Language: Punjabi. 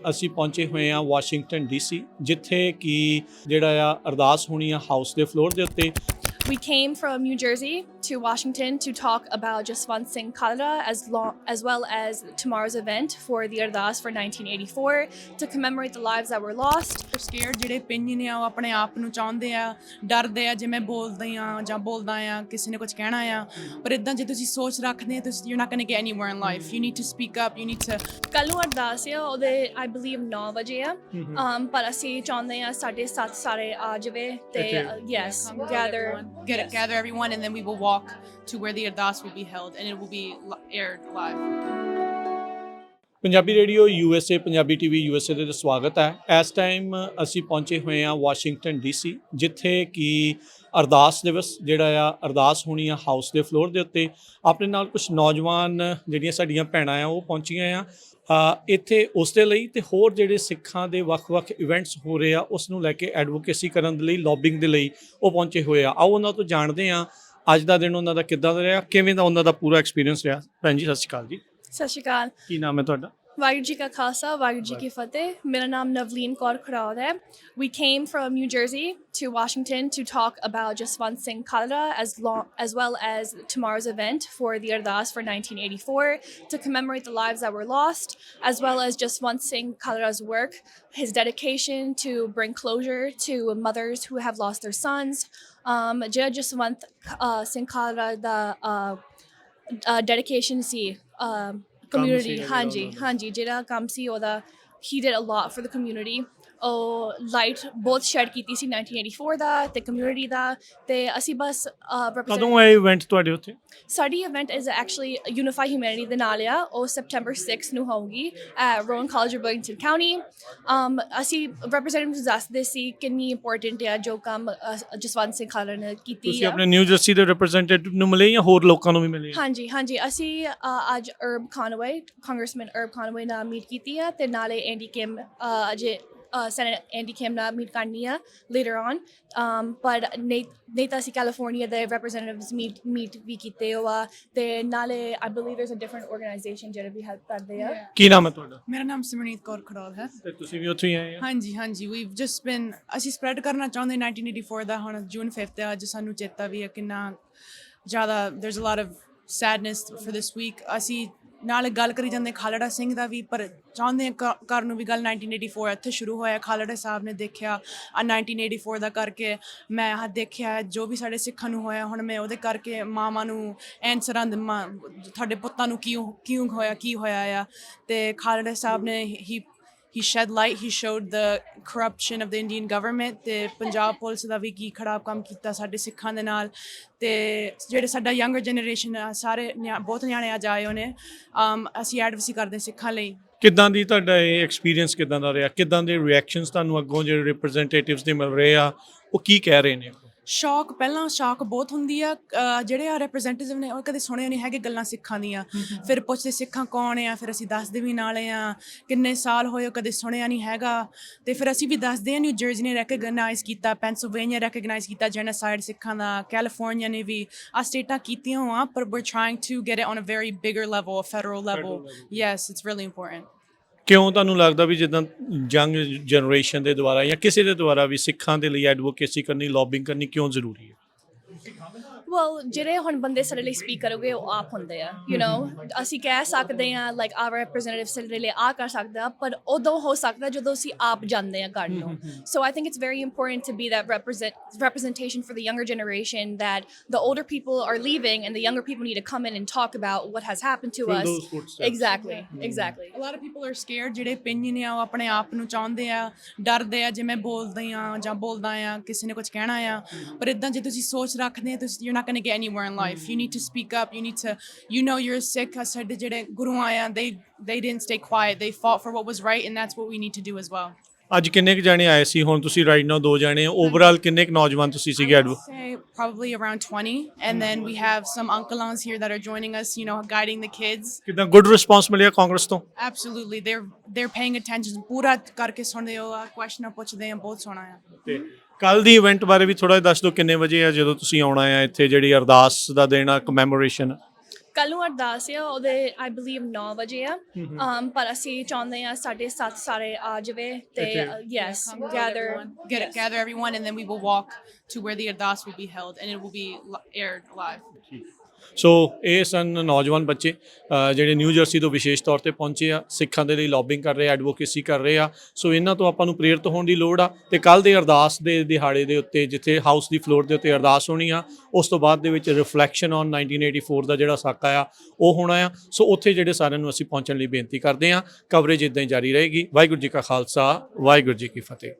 ਅਸੀਂ ਪਹੁੰਚੇ ਹੋਏ ਹਾਂ ਵਾਸ਼ਿੰਗਟਨ ਡੀਸੀ, ਜਿੱਥੇ ਕਿ ਜਿਹੜਾ ਆ ਅਰਦਾਸ ਹੋਣੀ ਆ ਹਾਊਸ ਦੇ ਫਲੋਰ ਦੇ ਉੱਤੇ। We came from New Jersey to Washington to talk about Jaswant Singh Kalra as, long, as well as tomorrow's event for the Ardas for 1984 to commemorate the lives that were lost. Square ਜਿਹੜੇ opinion ਆ ਉਹ ਆਪਣੇ ਆਪ ਨੂੰ ਚਾਹੁੰਦੇ ਆ ਡਰਦੇ ਆ ਜਿਵੇਂ ਬੋਲਦੇ ਆ ਜਾਂ ਬੋਲਦਾ ਆ ਕਿਸੇ ਨੇ ਕੁਝ ਕਹਿਣਾ ਆ ਪਰ ਇਦਾਂ ਜੇ ਤੁਸੀਂ ਸੋਚ ਰੱਖਦੇ ਆ ਤੁਸੀਂ you're not going to get anywhere in life you need to speak up you need to ਕੱਲ੍ਹ ਨੂੰ ਅਰਦਾਸ ਆ ਉਹਦੇ I believe 9 ਵਜੇ ਆ um, ਪਰ ਅਸੀਂ ਚਾਹੁੰਦੇ ਆ ਸਾਡੇ ਸੱਤ ਸਾਰੇ ਆ ਜਾਵੇ ਤੇ ਇੱਥੇ। uh, yes come gather everyone, get yes. gather everyone and then we will walk to where the ardas will be held and it will be aired live Punjabi radio USA Punjabi TV USA ਦੇ ਵਿੱਚ ਸਵਾਗਤ ਹੈ। ਇਸ ਟਾਈਮ ਅਸੀਂ ਪਹੁੰਚੇ ਹੋਏ ਹਾਂ ਵਾਸ਼ਿੰਗਟਨ ਡੀਸੀ ਜਿੱਥੇ ਕਿ ਅਰਦਾਸ ਦਿਵਸ ਜਿਹੜਾ ਆ, ਅਰਦਾਸ ਹੋਣੀ ਆ ਹਾਊਸ ਦੇ ਫਲੋਰ ਦੇ ਉੱਤੇ। ਆਪਣੇ ਨਾਲ ਕੁਝ ਨੌਜਵਾਨ ਜਿਹੜੀਆਂ ਸਾਡੀਆਂ ਭੈਣਾਂ ਆ, ਉਹ ਪਹੁੰਚੀਆਂ ਆ। ਇੱਥੇ ਉਸ ਦੇ ਲਈ ਤੇ ਹੋਰ ਜਿਹੜੇ ਸਿੱਖਾਂ ਦੇ ਵੱਖ-ਵੱਖ ਇਵੈਂਟਸ ਹੋ ਰਹੇ ਆ, ਉਸ ਨੂੰ ਲੈ ਕੇ ਐਡਵੋਕੇਸੀ ਕਰਨ ਦੇ ਲਈ ਲੌਬਿੰਗ ਦੇ ਲਈ ਉਹ ਪਹੁੰਚੇ ਹੋਏ ਆ। ਆਓ ਉਹਨਾਂ ਤੋਂ ਜਾਣਦੇ ਆ ਅੱਜ ਦਾ ਦਿਨ ਉਹਨਾਂ ਦਾ ਕਿੱਦਾਂ ਦਾ ਰਿਹਾ, ਕਿਵੇਂ ਦਾ ਉਹਨਾਂ ਦਾ ਪੂਰਾ ਐਕਸਪੀਰੀਅੰਸ ਰਿਹਾ। ਭੈਣ ਜੀ, ਸਤਿ ਸ਼੍ਰੀ ਅਕਾਲ ਜੀ। ਸਤਿ ਸ਼੍ਰੀ ਅਕਾਲ ਕੀ ਨਾਮ ਹੈ ਤੁਹਾਡਾ ਵਾਹਿਗੁਰੂ ਜੀ ਕਾ ਖਾਲਸਾ ਵਾਹਿਗੁਰੂ ਜੀ ਕੀ ਫਤਿਹ ਮੇਰਾ ਨਾਮ ਨਵਲੀਨ ਕੌਰ ਖਰਾਦ ਹੈ we came from New Jersey to Washington to talk about Jaswant Singh Kalra as long as well as tomorrow's event for the Ardas for 1984 to commemorate the lives that were lost as well as Jaswant Singh Kalra's work his dedication to bring closure to mothers who have lost their sons um ਜਿਹੜਾ ਜਸਵੰਤ uh, ਸਿੰਘ ਖਾਲਰਾ ਦਾ uh, uh, dedication ਸੀ uh, community ਸੀਗਾ ਜਿਹੜਾ ਹਾਂਜੀ ਉਹਦਾ। ਹਾਂਜੀ ਜਿਹੜਾ ਕੰਮ ਸੀ ਉਹਦਾ he did a lot for the community ਉਹ light ਬਹੁਤ ਸ਼ੇਅਰ ਕੀਤੀ ਸੀ 1984 ਦਾ ਤੇ ਕਮਿਊਨਿਟੀ ਦਾ ਤੇ ਅਸੀਂ ਬਸ ਕਦੋਂ ਹੈ ਇਵੈਂਟ ਤੁਹਾਡੇ ਉੱਥੇ? ਸਾਡੀ event is actually Unify Humanity ਦੇ ਨਾਲ ਆ ਉਹ ਸੈਪਟੈਂਬਰ 6 ਨੂੰ ਹੋਊਗੀ at Rowan College of Burlington County um ਅਸੀਂ ਰਿਪਰੈਜ਼ੈਂਟੇਟਿਵਸ ਦੱਸਦੇ ਸੀ ਕਿੰਨੀ ਇੰਪੋਰਟੈਂਟ ਆ ਜੋ ਕੰਮ ਅ, ਜਸਵੰਤ ਸਿੰਘ ਖਾਲਰ ਨੇ ਕੀਤੀ ਤੁਸੀਂ ਆ। ਆਪਣੇ ਨਿਊ ਜਰਸੀ ਦੇ ਰਿਪਰੈਜ਼ੈਂਟੇਟਿਵ ਨੂੰ ਮਿਲੇ ਜਾਂ ਹੋਰ ਲੋਕਾਂ ਨੂੰ ਵੀ ਮਿਲੇ? ਹਾਂਜੀ ਹਾਂਜੀ ਅਸੀਂ ਅ, ਅੱਜ ਅਰਬ ਕਾਨਵੇ ਕਾਂਗਰਸਮੈਨ ਅਰਬ ਕਾਨਵੇ ਨਾਲ ਮੀਟ ਕੀਤੀ ਆ ਤੇ ਨਾਲੇ ਐਂਡੀ ਕਿਮ ਅ, ਅਜੇ ਐਂਡੀ ਕਿਮ ਨਾਲ ਮੀਟ ਕਰਨੀ ਆ ਲੇਟਰ ਔਨ um ਤਾਂ ਅਸੀਂ ਕੈਲੀਫੋਰਨੀਆ ਦੇ ਰਿਪਰੈਜ਼ੈਂਟੇਟਿਵਸ ਮੀਟ ਮੀਟ ਵੀ ਕੀਤੇ ਹੋ ਆ ਤੇ ਨਾਲੇ I believe there's a different organisation ਜਿਹੜੇ ਵੀ ਹੈਲਪ ਕਰਦੇ ਆ ਕੀ ਨਾਮ ਹੈ ਤੁਹਾਡਾ? ਮੇਰਾ ਨਾਮ ਸਿਮਰਨੀਤ ਕੌਰ ਖੜੋਲ ਹੈ। ਤੇ ਤੁਸੀਂ ਵੀ ਉੱਥੇ ਹੀ ਆਏ ਆ ਹਾਂਜੀ ਹਾਂਜੀ ਵੀਵ ਜਸਟ ਬੀਨ ਅਸੀਂ ਸਪਰੈਡ ਕਰਨਾ ਚਾਹੁੰਦੇ 1984 ਦਾ ਹੁਣ ਜੂਨ 5th ਹੈ ਅੱਜ ਸਾਨੂੰ ਚੇਤਾ ਵੀ ਹੈ ਕਿੰਨਾ ਜ਼ਿਆਦਾ there's a lot of sadness for this week. ਅਸੀਂ ਨਾਲ ਗੱਲ ਕਰੀ ਜਾਂਦੇ ਖਾਲੜਾ ਸਿੰਘ ਦਾ ਵੀ, ਪਰ ਚਾਹੁੰਦੇ ਹਾਂ ਕ- ਕਰਨ ਨੂੰ ਵੀ ਗੱਲ 1984 ਇੱਥੇ ਸ਼ੁਰੂ ਹੋਇਆ। ਖਾਲੜਾ ਸਾਹਿਬ ਨੇ ਦੇਖਿਆ ਆ 1984 ਦਾ ਕਰਕੇ ਮੈਂ ਆਹ ਦੇਖਿਆ, ਜੋ ਵੀ ਸਾਡੇ ਸਿੱਖਾਂ ਨੂੰ ਹੋਇਆ, ਹੁਣ ਮੈਂ ਉਹਦੇ ਕਰਕੇ ਮਾਵਾਂ ਨੂੰ ਐਂਸਰਾਂ ਸਰੰਦ ਮਾਂ, ਤੁਹਾਡੇ ਪੁੱਤਾਂ ਨੂੰ ਕਿਉਂ ਕਿਉਂ ਹੋਇਆ, ਕੀ ਹੋਇਆ ਆ? ਤੇ ਖਾਲੜਾ ਸਾਹਿਬ ਨੇ ਹੀ he shed light he showed the corruption of the Indian government ਤੇ ਪੰਜਾਬ ਪੁਲਿਸ ਦਾ ਵੀ ਕੀ ਖਰਾਬ ਕੰਮ ਕੀਤਾ ਸਾਡੇ ਸਿੱਖਾਂ ਦੇ ਨਾਲ। ਤੇ ਜਿਹੜੇ ਸਾਡਾ ਯੰਗਰ ਜਨਰੇਸ਼ਨ ਆ ਸਾਰੇ ਨਿਆ- ਬਹੁਤ ਨਿਆਣੇ ਅੱਜ ਆਏ ਹੋਣੇ। um, ਅਸੀਂ ਐਡਵੋਕੇਸੀ ਕਰਦੇ ਸਿੱਖਾਂ ਲਈ। ਕਿੱਦਾਂ ਦੀ ਤੁਹਾਡਾ ਇਹ ਐਕਸਪੀਰੀਅੰਸ ਕਿੱਦਾਂ ਦਾ ਰਿਹਾ? ਕਿੱਦਾਂ ਦੇ ਰਿਐਕਸ਼ਨਸ ਤੁਹਾਨੂੰ ਅੱਗੋਂ ਜਿਹੜੇ ਰਿਪਰੈਜ਼ੈਂਟੇਟਿਵਸ ਦੇ ਮਿਲ ਰਹੇ ਆ ਉਹ ਕੀ ਕਹਿ ਰਹੇ ਨੇ? ਸ਼ੌਕ ਪਹਿਲਾਂ ਸ਼ੌਕ ਬਹੁਤ ਹੁੰਦੀ ਆ ਅਹ ਜਿਹੜੇ ਆ ਰਿਪਰੈਜ਼ੈਂਟੇਟਿਵ ਨੇ ਉਹ ਕਦੇ ਸੁਣੇ ਨਹੀਂ ਹੈਗੇ ਗੱਲਾਂ ਸਿੱਖਾਂ ਦੀਆਂ। ਫਿਰ ਪੁੱਛਦੇ ਸਿੱਖਾਂ ਕੌਣ ਆ ਫਿਰ ਅਸੀਂ ਦੱਸਦੇ ਵੀ ਨਾਲੇ ਆ ਕਿੰਨੇ ਸਾਲ ਹੋਏ ਉਹ ਕਦੇ ਸੁਣਿਆ ਨਹੀਂ ਹੈਗਾ। ਤੇ ਫਿਰ ਅਸੀਂ ਵੀ ਦੱਸਦੇ ਆ ਨਿਊ ਜਰਸੀ ਨੇ ਰੈਕਗਨਾਈਜ਼ ਕੀਤਾ ਪੈਂਸਿਲਵੇਨੀਆ ਰੈਕਗਨਾਈਜ਼ ਕੀਤਾ ਜੈਨੋਸਾਈਡ ਸਿੱਖਾਂ ਦਾ ਕੈਲੀਫੋਰਨੀਆ ਨੇ ਵੀ ਆ ਸਟੇਟਾਂ ਕੀਤੀਆਂ ਹੋਆ ਪਰ trying to get it on a very bigger level a federal level yes it's really important. ਕਿਉਂ ਤੁਹਾਨੂੰ ਲੱਗਦਾ ਵੀ ਜਿੱਦਾਂ ਯੰਗ ਜਨਰੇਸ਼ਨ ਦੇ ਦੁਆਰਾ ਜਾਂ ਕਿਸੇ ਦੇ ਦੁਆਰਾ ਵੀ ਸਿੱਖਾਂ ਦੇ ਲਈ ਐਡਵੋਕੇਸੀ ਕਰਨੀ ਲੌਬਿੰਗ ਕਰਨੀ ਕਿਉਂ ਜ਼ਰੂਰੀ ਹੈ? ਵੈਲ ਜਿਹੜੇ ਹੁਣ ਬੰਦੇ ਸਾਡੇ ਲਈ ਸਪੀਕ ਕਰੋਗੇ ਉਹ ਆਪ ਹੁੰਦੇ ਆ ਯੂ نو ਅਸੀਂ ਕਹਿ ਸਕਦੇ ਆ ਲਾਈਕ ਆਵਰ ਰਿਪਰੈਜ਼ੈਂਟੇਟਿਵ ਸਾਡੇ ਲਈ ਆ ਕਰ ਸਕਦਾ ਪਰ ਉਦੋਂ ਹੋ ਸਕਦਾ ਜਦੋਂ ਅਸੀਂ ਆਪ ਜਾਂਦੇ ਆ ਕਰਨ ਨੂੰ so I think it's very important to be that represent representation for the younger generation that the older people are leaving and the younger people need to come in and talk about what has happened to Fill us those footsteps. exactly exactly a lot of people are scared ਜਿਹੜੇ opinion ਆ ਉਹ ਆਪਣੇ ਆਪ ਨੂੰ ਚਾਹੁੰਦੇ ਆ ਡਰਦੇ ਆ ਜਿਵੇਂ ਬੋਲਦੇ ਆ ਜਾਂ ਬੋਲਦਾ ਆ ਕਿਸੇ ਨੇ ਕੁਝ ਕਹਿਣਾ ਆ ਪਰ ਇਦਾਂ ਜੇ ਤੁਸੀਂ ਸੋਚ ਰੱਖਦੇ ਆ ਤੁਸੀਂ you're not going to get anywhere in life you need to speak up you need to you know you're sick ਆ ਸਾਡੇ ਜਿਹੜੇ ਗੁਰੂ ਆ they they didn't stay quiet they fought for what was right and that's what we need to do as well ਅੱਜ ਕਿੰਨੇ ਕੁ ਜਾਣੇ ਆਏ ਸੀ ਹੁਣ ਤੁਸੀਂ ਰਾਈਟ ਨਾਓ ਦੋ ਜਾਣੇ ਓਵਰਆਲ ਕਿੰਨੇ ਕੁ ਨੌਜਵਾਨ ਤੁਸੀਂ ਸੀਗੇ ਐਡਵੋ say probably around 20 and then we have some uncles here that are joining us you know guiding the kids ਕਿਦਾਂ ਗੁੱਡ ਰਿਸਪਾਂਸ ਮਿਲਿਆ ਕਾਂਗਰਸ ਤੋਂ absolutely they're they're paying attention ਪੂਰਾ ਕਰਕੇ ਸੁਣਦੇ ਹੋ ਆ ਕੁਐਸਚਨ ਪੁੱਛਦੇ ਆ ਬਹੁਤ ਸੋਹਣਾ ਆ ਤੇ ਕੱਲ ਦੀ ਇਵੈਂਟ ਬਾਰੇ ਵੀ ਥੋੜਾ ਦੱਸ ਦਿਓ ਕਿੰਨੇ ਵਜੇ ਆ ਜਦੋਂ ਤੁਸੀਂ ਆਉਣਾ ਆ ਇੱਥੇ ਜਿਹੜੀ ਅਰਦਾਸ ਦਾ ਦਿਨ ਆ ਕਮੈਮੋਰੇਸ਼ਨ ਕੱਲ ਨੂੰ ਅਰਦਾਸ ਆ ਉਹਦੇ ਆਈ ਬਲੀਵ 9 ਵਜੇ ਆ। um, ਪਰ ਅਸੀਂ ਚਾਹੁੰਦੇ ਆ ਸਾਡੇ ਸੱਤ ਸਾਰੇ ਆ ਜਾਵੇ ਤੇ? Yes Come gather everyone, get gather everyone, and then we will walk to where the ardas will be held, and it will so ਇਹ ਸਨ ਨੌਜਵਾਨ ਬੱਚੇ ਜਿਹੜੇ ਨਿਊ ਜਰਸੀ ਤੋਂ ਵਿਸ਼ੇਸ਼ ਤੌਰ ਤੇ ਪਹੁੰਚੇ ਆ, ਸਿੱਖਾਂ ਦੇ ਲਈ ਲੌਬਿੰਗ ਕਰ ਰਹੇ ਆ ਐਡਵੋਕੇਸੀ ਕਰ ਰਹੇ ਆ। ਸੋ ਇਹਨਾਂ ਤੋਂ ਆਪਾਂ ਨੂੰ ਪ੍ਰੇਰਿਤ ਹੋਣ ਦੀ ਲੋੜ ਆ ਤੇ ਕੱਲ ਦੇ ਅਰਦਾਸ ਦੇ ਦਿਹਾੜੇ ਦੇ ਉੱਤੇ ਜਿੱਥੇ ਹਾਊਸ ਦੀ ਫਲੋਰ ਦੇ ਉੱਤੇ ਅਰਦਾਸ ਹੋਣੀ ਆ, ਉਸ ਤੋਂ ਬਾਅਦ ਦੇ ਵਿੱਚ ਰਿਫਲੈਕਸ਼ਨ ਔਨ 1984 ਦਾ ਜਿਹੜਾ ਸਾਕਾ ਆ, ਉਹ ਹੋਣਾ ਆ। ਸੋ ਉੱਥੇ ਜਿਹੜੇ ਸਾਰਿਆਂ ਨੂੰ ਅਸੀਂ ਪਹੁੰਚਣ ਲਈ ਬੇਨਤੀ ਕਰਦੇ ਆ ਕਵਰੇਜ ਇਦਾਂ ਹੀ ਜਾਰੀ ਰਹੇਗੀ। ਵਾਹਿਗੁਰੂ ਜੀ ਕਾ ਖਾਲਸਾ, ਵਾਹਿਗੁਰੂ ਜੀ ਕੀ ਫਤਿਹ।